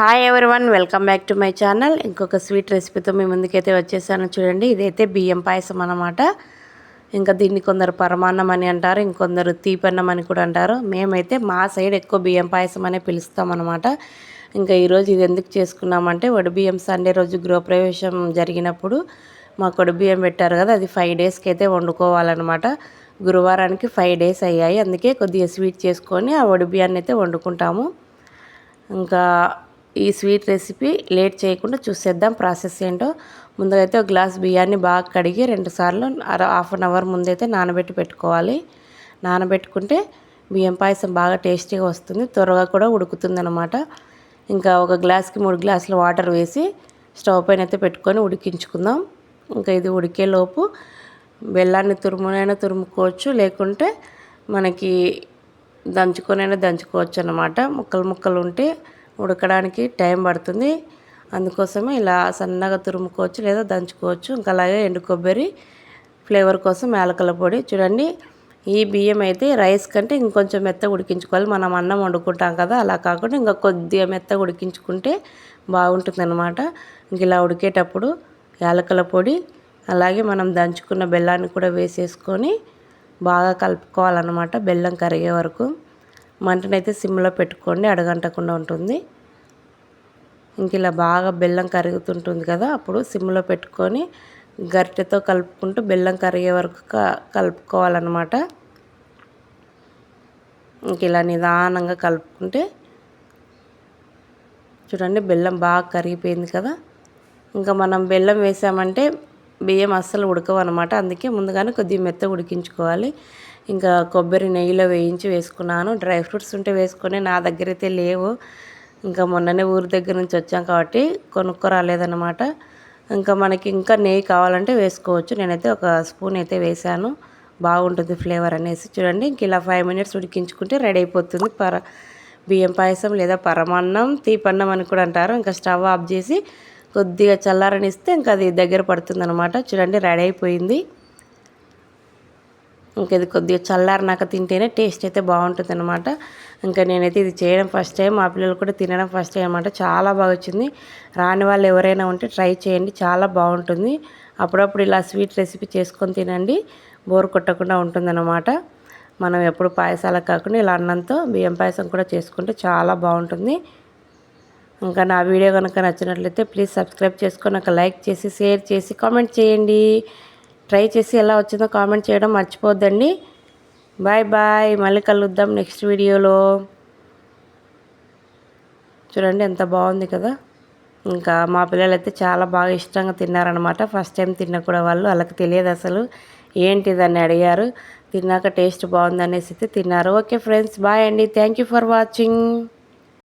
Hi everyone welcome back to my channel ఇంకొక sweet రెసిపీతో మీ ముందుకైతే వచ్చేసాను చూడండి. ఇదైతే బియ్యం పాయసం అన్నమాట. ఇంకా దీన్ని కొందరు పరమాన్నం అని అంటారు ఇంకొందరు తీపన్నం అని కూడా అంటారు. మేమైతే మా సైడ్ ఎక్కువ బియ్యం పాయసం అనే పిలుస్తాం అనమాట ఇంకా ఈరోజు ఇది ఎందుకు చేసుకున్నామంటే బియ్యం సండే రోజు గృహప్రవేశం జరిగినప్పుడు మా బియ్యం పెట్టారు కదా అది ఫైవ్ డేస్కి అయితే వండుకోవాలన్నమాట. గురువారానికి ఫైవ్ డేస్ అయ్యాయి అందుకే కొద్దిగా స్వీట్ చేసుకొని ఆ బియ్యాన్ని అయితే వండుకుంటాము. ఇంకా ఈ స్వీట్ రెసిపీ లేట్ చేయకుండా చూసేద్దాం. ప్రాసెస్ ఏంటో ముందుగా అయితే ఒక గ్లాస్ బియ్యాన్ని బాగా కడిగి రెండుసార్లు హాఫ్ అన్ అవర్ ముందైతే నానబెట్టి పెట్టుకోవాలి. నానబెట్టుకుంటే బియ్యం పాయసం బాగా టేస్టీగా వస్తుంది. త్వరగా కూడా ఉడుకుతుంది అనమాట ఇంకా ఒక గ్లాస్కి మూడు గ్లాసులు వాటర్ వేసి స్టవ్ పైన అయితే పెట్టుకొని ఉడికించుకుందాం. ఇంకా ఇది ఉడికేలోపు బెల్లాన్ని తురుమునైనా తురుముకోవచ్చు. లేకుంటే మనకి దంచుకొనైనా దంచుకోవచ్చు అనమాట ముక్కలు ముక్కలు ఉంటే ఉడకడానికి టైం పడుతుంది. అందుకోసమే ఇలా సన్నగా తురుముకోవచ్చు లేదా దంచుకోవచ్చు. ఇంకా అలాగే ఎండు కొబ్బరి ఫ్లేవర్ కోసం యాలకల పొడి. చూడండి ఈ బియ్యం అయితే రైస్ కంటే ఇంకొంచెం మెత్త ఉడికించుకోవాలి. మనం అన్నం వండుకుంటాం కదా అలా కాకుండా ఇంకా కొద్దిగా మెత్త ఉడికించుకుంటే బాగుంటుంది అనమాట ఇంక ఇలా ఉడికేటప్పుడు యాలకల పొడి అలాగే మనం దంచుకున్న బెల్లాన్ని కూడా వేసేసుకొని బాగా కలుపుకోవాలన్నమాట బెల్లం కరిగే వరకు. మంటనైతే సిమ్లో పెట్టుకోండి అడగంటకుండా ఉంటుంది. ఇంక ఇలా బాగా బెల్లం కరుగుతుంటుంది కదా అప్పుడు సిమ్లో పెట్టుకొని గరిటెతో కలుపుకుంటూ బెల్లం కరిగే వరకు కలుపుకోవాలన్నమాట. ఇంక ఇలా నిదానంగా కలుపుకుంటే చూడండి బెల్లం బాగా కరిగిపోయింది కదా. ఇంకా మనం బెల్లం వేసామంటే బియ్యం అస్సలు ఉడకవన్నమాట. అందుకే ముందుగానే కొద్దిగా మెత్త ఉడికించుకోవాలి. ఇంకా కొబ్బరి నెయ్యిలో వేయించి వేసుకున్నాను. డ్రై ఫ్రూట్స్ ఉంటే వేసుకొని నా దగ్గర అయితే లేవు. ఇంకా మొన్ననే ఊరి దగ్గర నుంచి వచ్చాం కాబట్టి కొనుక్కో రాలేదన్నమాట ఇంకా మనకి ఇంకా నెయ్యి కావాలంటే వేసుకోవచ్చు. నేనైతే ఒక స్పూన్ అయితే వేసాను బాగుంటుంది ఫ్లేవర్ అనేసి. చూడండి ఇంక ఇలా ఫైవ్ మినిట్స్ ఉడికించుకుంటే రెడీ అయిపోతుంది. పర బియ్యం పాయసం లేదా పరమాన్నం తీపన్నం అని కూడా అంటారు. ఇంకా స్టవ్ ఆఫ్ చేసి కొద్దిగా చల్లారనిస్తే ఇంకా అది దగ్గర పడుతుంది అనమాట చూడండి రెడీ అయిపోయింది. ఇంకా ఇది కొద్దిగా చల్లారినాక తింటేనే టేస్ట్ అయితే బాగుంటుంది అనమాట ఇంకా నేనైతే ఇది చేయడం ఫస్ట్ టైం మా పిల్లలు కూడా తినడం ఫస్ట్ టైం అనమాట చాలా బాగా వచ్చింది. రాని వాళ్ళు ఎవరైనా ఉంటే ట్రై చేయండి చాలా బాగుంటుంది. అప్పుడప్పుడు ఇలా స్వీట్ రెసిపీ చేసుకొని తినండి బోర్ కొట్టకుండా ఉంటుందన్నమాట. మనం ఎప్పుడు పాయసాలకు కాకుండా ఇలా అన్నంతో బియ్యం పాయసం కూడా చేసుకుంటే చాలా బాగుంటుంది. ఇంకా నా వీడియో కనుక నచ్చినట్లయితే ప్లీజ్ సబ్స్క్రైబ్ చేసుకొని ఒక లైక్ చేసి షేర్ చేసి కామెంట్ చేయండి. ట్రై చేసి ఎలా వచ్చిందో కామెంట్ చేయడం మర్చిపోద్దండి. Bye bye. మళ్ళీ కలుద్దాం నెక్స్ట్ వీడియోలో. చూడండి ఎంత బాగుంది కదా. ఇంకా మా పిల్లలు అయితే చాలా బాగా ఇష్టంగా తిన్నారనమాట ఫస్ట్ టైం తిన్న కూడా వాళ్ళు వాళ్ళకి తెలియదు అసలు ఏంటిదని అడిగారు. తిన్నాక టేస్ట్ బాగుందనేసి అయితే తిన్నారు. ఓకే ఫ్రెండ్స్ బాయ్ అండి. Thank for watching.